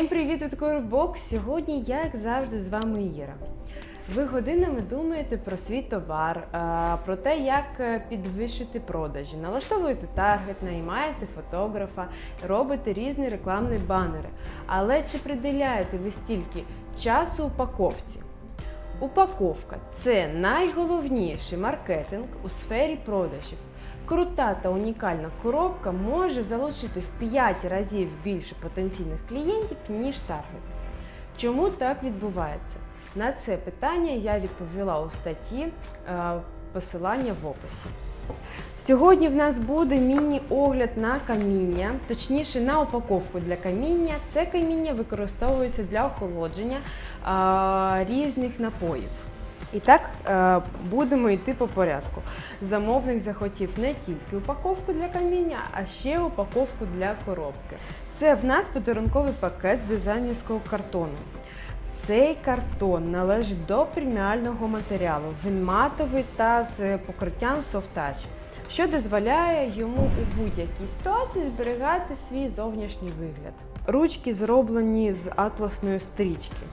Всім привіт від Корбок! Сьогодні, як завжди, з вами Іра. Ви годинами думаєте про свій товар, про те, як е, підвищити продажі, налаштовуєте таргет, наймаєте фотографа, робите різні рекламні банери. Але чи приділяєте ви стільки часу упаковці? Упаковка це найголовніший маркетинг у сфері продажів. Крута та унікальна коробка може залучити в 5 разів більше потенційних клієнтів, ніж таргет. Чому так відбувається? На це питання я відповіла у статті е, посилання в описі. Сьогодні в нас буде міні-огляд на каміння, точніше на упаковку для каміння. Це каміння використовується для охолодження а, різних напоїв. І так, е, будемо йти по порядку. Замовник захотів не тільки упаковку для каміння, а ще упаковку для коробки. Це в нас подарунковий пакет дизайнерського картону. Цей картон належить до преміального матеріалу. Він матовий та з покриттям софтач, що дозволяє йому у будь-якій ситуації зберігати свій зовнішній вигляд. Ручки зроблені з атласної стрічки.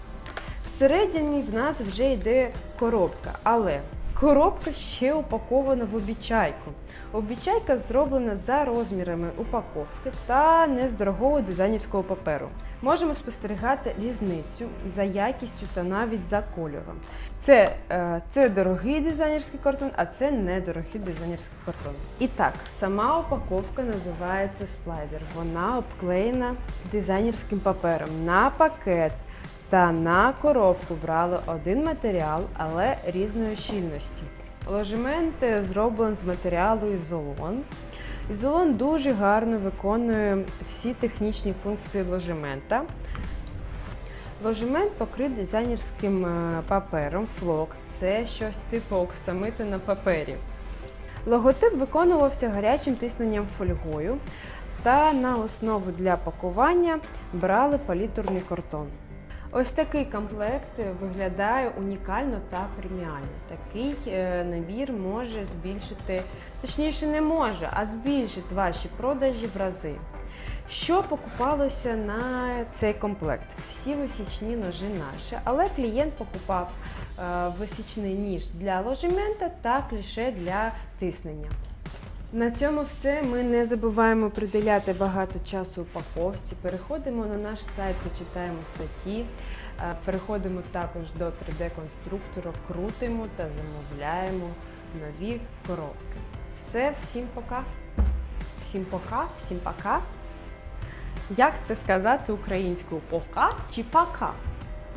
Всередині в нас вже йде коробка, але коробка ще упакована в обічайку. Обічайка зроблена за розмірами упаковки та не з дорогого дизайнерського паперу. Можемо спостерігати різницю за якістю та навіть за кольором. Це, е, це дорогий дизайнерський картон, а це недорогий дизайнерський картон. І так, сама упаковка називається слайдер. Вона обклеєна дизайнерським папером на пакет. Та на коробку брали один матеріал, але різної щільності. Ложемент зроблений з матеріалу ізолон. Ізолон дуже гарно виконує всі технічні функції ложемента. Ложемент покрит дизайнерським е, папером флок. Це щось типу оксамиту на папері. Логотип виконувався гарячим тисненням фольгою та на основу для пакування брали палітурний картон. Ось такий комплект виглядає унікально та преміально. Такий е, набір може збільшити, точніше, не може, а збільшить ваші продажі в рази. Що покупалося на цей комплект? Всі висічні ножі наші, але клієнт покупав е, висічний ніж для ложемента та кліше для тиснення. На цьому все. Ми не забуваємо приділяти багато часу упаковці. Переходимо на наш сайт, почитаємо статті. Е, Переходимо також до 3D-конструктора, крутимо та замовляємо нові коробки. Все, всім пока. Всім пока, всім пока. Як це сказати українською? Пока чи пока?